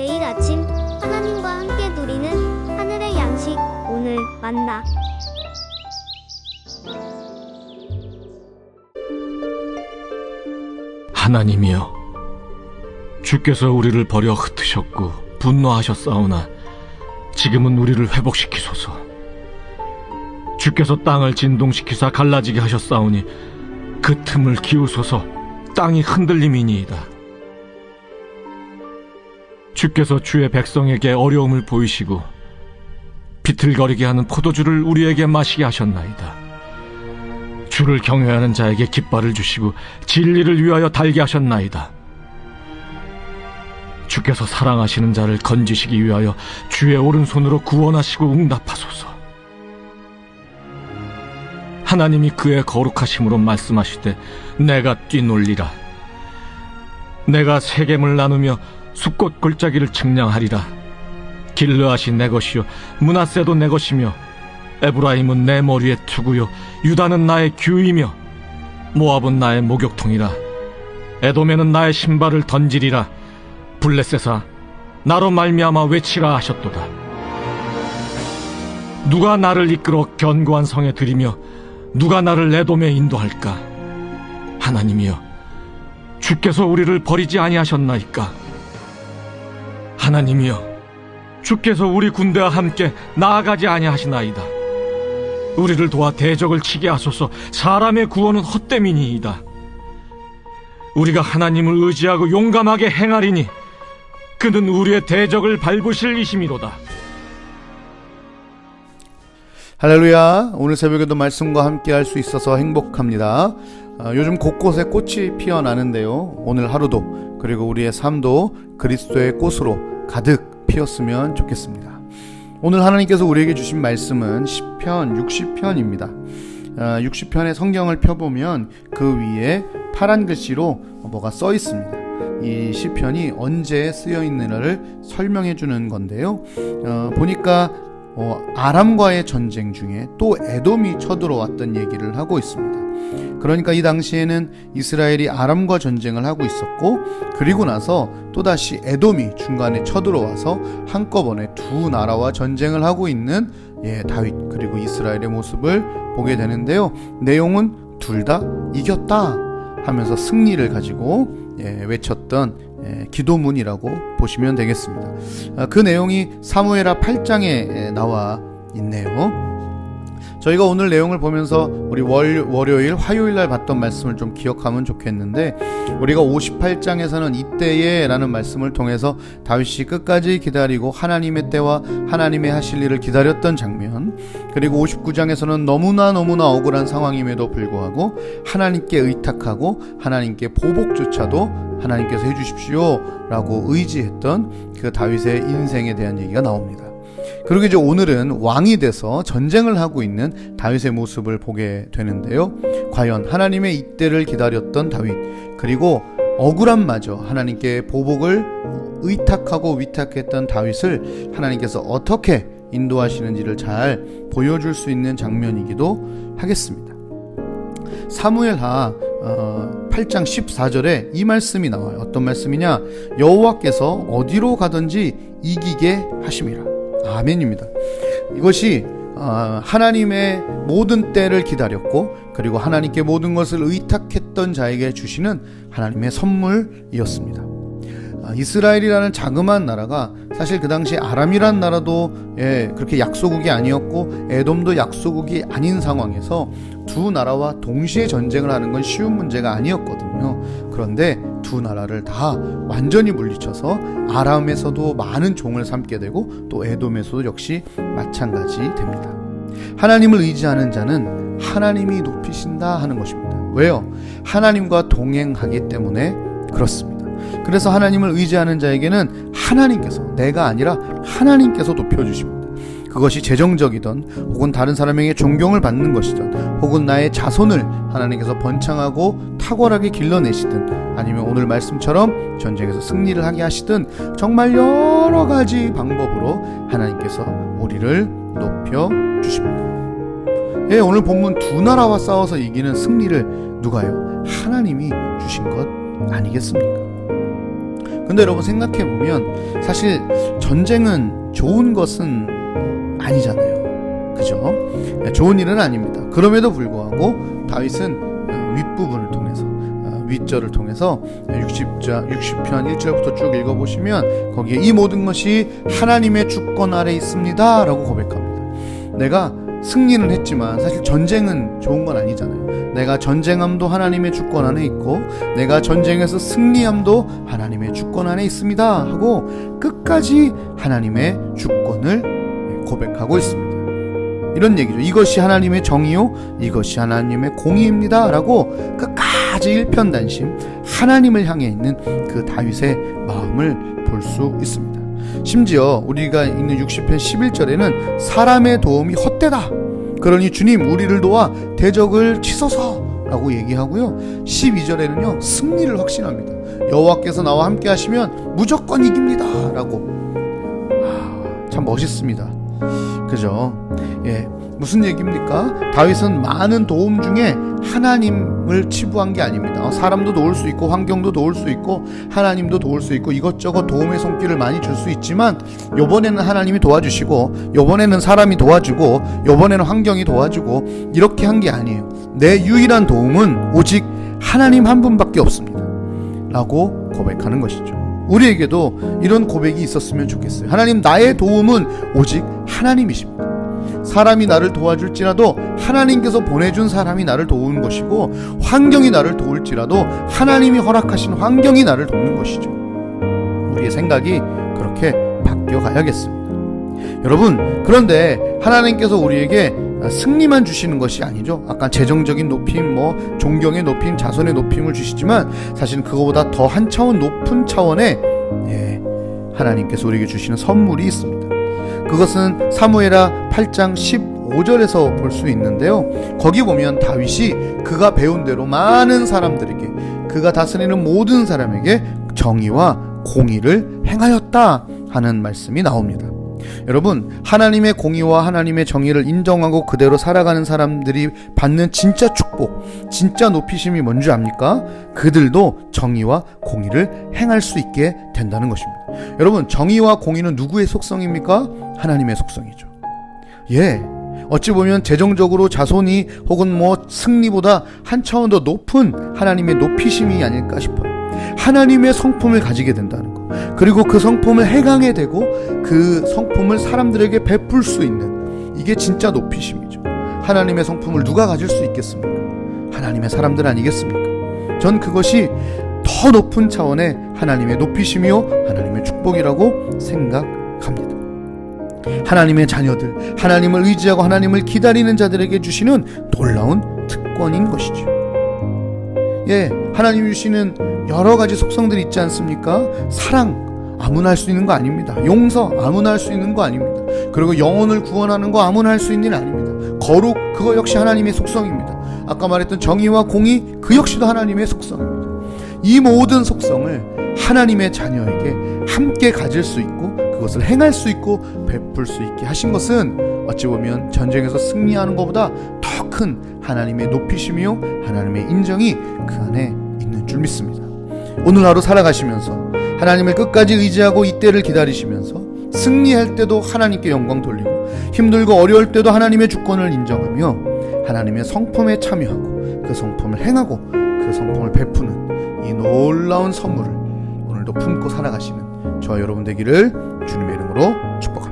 매일 아침 하나님과 함께 누리는 하늘의 양식 오늘 만나 하나님이여, 주께서 우리를 버려 흩으셨고 분노하셨사오나 지금은 우리를 회복시키소서. 주께서 땅을 진동시키사 갈라지게 하셨사오니 그 틈을 기우소서 땅이 흔들림이니이다. 주께서 주의 백성에게 어려움을 보이시고 비틀거리게 하는 포도주를 우리에게 마시게 하셨나이다. 주를 경외하는 자에게 깃발을 주시고 진리를 위하여 달게 하셨나이다. 주께서 사랑하시는 자를 건지시기 위하여 주의 오른손으로 구원하시고 응답하소서. 하나님이 그의 거룩하심으로 말씀하시되 내가 뛰놀리라. 내가 세겜을 나누며 숲꽃 골짜기를 측량하리라. 길르앗이 내 것이요 문하세도 내 것이며 에브라임은 내 머리에 투구요 유다는 나의 규이며 모압은 나의 목욕통이라. 에돔에는 나의 신발을 던지리라. 블레셋아 나로 말미암아 외치라 하셨도다. 누가 나를 이끌어 견고한 성에 들이며 누가 나를 에돔에 인도할까? 하나님이여 주께서 우리를 버리지 아니하셨나이까 하나님이여 주께서 우리 군대와 함께 나아가지 아니하시나이다. 우리를 도와 대적을 치게 하소서. 사람의 구원은 헛됨이니이다. 우리가 하나님을 의지하고 용감하게 행하리니 그는 우리의 대적을 밟으실 이심이로다. 할렐루야. 오늘 새벽에도 말씀과 함께 할 수 있어서 행복합니다. 아, 요즘 곳곳에 꽃이 피어나는데요. 오늘 하루도 그리고 우리의 삶도 그리스도의 꽃으로 가득 피었으면 좋겠습니다. 오늘 하나님께서 우리에게 주신 말씀은 10편 60편입니다. 60편의 성경을 펴보면 그 위에 파란 글씨로 뭐가 써 있습니다. 이 시편이 언제 쓰여 있느냐를 설명해 주는 건데요. 어, 보니까 어, 아람과의 전쟁 중에 또 에돔이 쳐들어왔던 얘기를 하고 있습니다. 그러니까 이 당시에는 이스라엘이 아람과 전쟁을 하고 있었고 그리고 나서 또다시 에돔이 중간에 쳐들어와서 한꺼번에 두 나라와 전쟁을 하고 있는 예, 다윗 그리고 이스라엘의 모습을 보게 되는데요. 내용은 둘 다 이겼다 하면서 승리를 가지고 예, 외쳤던 예, 기도문이라고 보시면 되겠습니다. 아, 그 내용이 사무엘하 8장에 나와 있네요. 저희가 오늘 내용을 보면서 우리 월, 월요일, 화요일 날 봤던 말씀을 좀 기억하면 좋겠는데 우리가 58장에서는 이때에 라는 말씀을 통해서 다윗이 끝까지 기다리고 하나님의 때와 하나님의 하실 일을 기다렸던 장면 그리고 59장에서는 너무나 너무나 억울한 상황임에도 불구하고 하나님께 의탁하고 하나님께 보복조차도 하나님께서 해주십시오 라고 의지했던 그 다윗의 인생에 대한 얘기가 나옵니다. 그리고 이제 오늘은 왕이 돼서 전쟁을 하고 있는 다윗의 모습을 보게 되는데요. 과연 하나님의 이때를 기다렸던 다윗 그리고 억울함마저 하나님께 보복을 의탁하고 위탁했던 다윗을 하나님께서 어떻게 인도하시는지를 잘 보여줄 수 있는 장면이기도 하겠습니다. 사무엘하 어, 8장 14절에 이 말씀이 나와요. 어떤 말씀이냐? 여호와께서 어디로 가든지 이기게 하심이라. 아멘입니다. 이것이 어, 하나님의 모든 때를 기다렸고 그리고 하나님께 모든 것을 의탁했던 자에게 주시는 하나님의 선물이었습니다. 아, 이스라엘이라는 자그마한 나라가 사실 그 당시 아람이란 나라도 예, 그렇게 약소국이 아니었고 에돔도 약소국이 아닌 상황에서 두 나라와 동시에 전쟁을 하는 건 쉬운 문제가 아니었거든요. 그런데 두 나라를 다 완전히 물리쳐서 아람에서도 많은 종을 삼게 되고 또 에돔에서도 역시 마찬가지 됩니다. 하나님을 의지하는 자는 하나님이 높이신다 하는 것입니다. 왜요? 하나님과 동행하기 때문에 그렇습니다. 그래서 하나님을 의지하는 자에게는 하나님께서 내가 아니라 하나님께서 높여주십니다. 그것이 재정적이든 혹은 다른 사람에게 존경을 받는 것이든 혹은 나의 자손을 하나님께서 번창하고 탁월하게 길러내시든 아니면 오늘 말씀처럼 전쟁에서 승리를 하게 하시든 정말 여러 가지 방법으로 하나님께서 우리를 높여 주십니다. 예, 오늘 본문 두 나라와 싸워서 이기는 승리를 누가요? 하나님이 주신 것 아니겠습니까? 근데 여러분 생각해 보면 사실 전쟁은 좋은 것은 아니잖아요. 그죠? 네, 좋은 일은 아닙니다. 그럼에도 불구하고 다윗은 어, 윗부분을 통해서 어, 윗절을 통해서 60자 60편 1절부터 쭉 읽어 보시면 거기에 이 모든 것이 하나님의 주권 아래 있습니다라고 고백합니다. 내가 승리는 했지만 사실 전쟁은 좋은 건 아니잖아요. 내가 전쟁함도 하나님의 주권 안에 있고 내가 전쟁에서 승리함도 하나님의 주권 안에 있습니다 하고 끝까지 하나님의 주권을 고백하고 있습니다. 이런 얘기죠. 이것이 하나님의 정의요, 이것이 하나님의 공의입니다 라고 끝까지 일편단심 하나님을 향해 있는 그 다윗의 마음을 볼 수 있습니다. 심지어 우리가 읽는 60편 11절에는 사람의 도움이 헛되다. 그러니 주님 우리를 도와 대적을 치소서 라고 얘기하고요. 12절에는요 승리를 확신합니다. 여호와께서 나와 함께 하시면 무조건 이깁니다 라고. 아, 참 멋있습니다. 그죠? 예. 무슨 얘기입니까? 다윗은 많은 도움 중에 하나님을 치부한 게 아닙니다. 어, 사람도 도울 수 있고 환경도 도울 수 있고 하나님도 도울 수 있고 이것저것 도움의 손길을 많이 줄 수 있지만 요번에는 하나님이 도와주시고 요번에는 사람이 도와주고 요번에는 환경이 도와주고 이렇게 한 게 아니에요. 내 유일한 도움은 오직 하나님 한 분밖에 없습니다. 라고 고백하는 것이죠. 우리에게도 이런 고백이 있었으면 좋겠어요. 하나님 나의 도움은 오직 하나님이십니다. 사람이 나를 도와줄지라도 하나님께서 보내준 사람이 나를 도우는 것이고 환경이 나를 도울지라도 하나님이 허락하신 환경이 나를 돕는 것이죠. 우리의 생각이 그렇게 바뀌어 가야겠습니다. 여러분, 그런데 하나님께서 우리에게 승리만 주시는 것이 아니죠. 아까 재정적인 높임, 뭐 존경의 높임, 자손의 높임을 주시지만 사실은 그거보다 더 한 차원 높은 차원의 예, 하나님께서 우리에게 주시는 선물이 있습니다. 그것은 사무에라 8장 15절에서 볼 수 있는데요. 거기 보면 다윗이 그가 배운 대로 많은 사람들에게 그가 다스리는 모든 사람에게 정의와 공의를 행하였다 하는 말씀이 나옵니다. 여러분, 하나님의 공의와 하나님의 정의를 인정하고 그대로 살아가는 사람들이 받는 진짜 축복, 진짜 높이심이 뭔지 압니까? 그들도 정의와 공의를 행할 수 있게 된다는 것입니다. 여러분, 정의와 공의는 누구의 속성입니까? 하나님의 속성이죠. 예. 어찌 보면 재정적으로 자손이 혹은 뭐 승리보다 한 차원 더 높은 하나님의 높이심이 아닐까 싶어요. 하나님의 성품을 가지게 된다는 것. 그리고 그 성품을 해강해 되고 그 성품을 사람들에게 베풀 수 있는 이게 진짜 높이심이죠. 하나님의 성품을 누가 가질 수 있겠습니까? 하나님의 사람들 아니겠습니까? 전 그것이 더 높은 차원의 하나님의 높이심이요 하나님의 축복이라고 생각합니다. 하나님의 자녀들, 하나님을 의지하고 하나님을 기다리는 자들에게 주시는 놀라운 특권인 것이죠. 예, 하나님이 주시는 여러 가지 속성들이 있지 않습니까? 사랑, 아무나 할 수 있는 거 아닙니다. 용서, 아무나 할 수 있는 거 아닙니다. 그리고 영혼을 구원하는 거 아무나 할 수 있는 일 아닙니다. 거룩, 그거 역시 하나님의 속성입니다. 아까 말했던 정의와 공의, 그 역시도 하나님의 속성입니다. 이 모든 속성을 하나님의 자녀에게 함께 가질 수 있고 그것을 행할 수 있고 베풀 수 있게 하신 것은 어찌 보면 전쟁에서 승리하는 것보다 더 큰 하나님의 높이심이요 하나님의 인정이 그 안에 있는 줄 믿습니다. 오늘 하루 살아가시면서 하나님을 끝까지 의지하고 이때를 기다리시면서 승리할 때도 하나님께 영광 돌리고 힘들고 어려울 때도 하나님의 주권을 인정하며 하나님의 성품에 참여하고 그 성품을 행하고 그 성품을 베푸는 이 놀라운 선물을 오늘도 품고 살아가시는 저와 여러분 되기를 주님의 이름으로 축복합니다.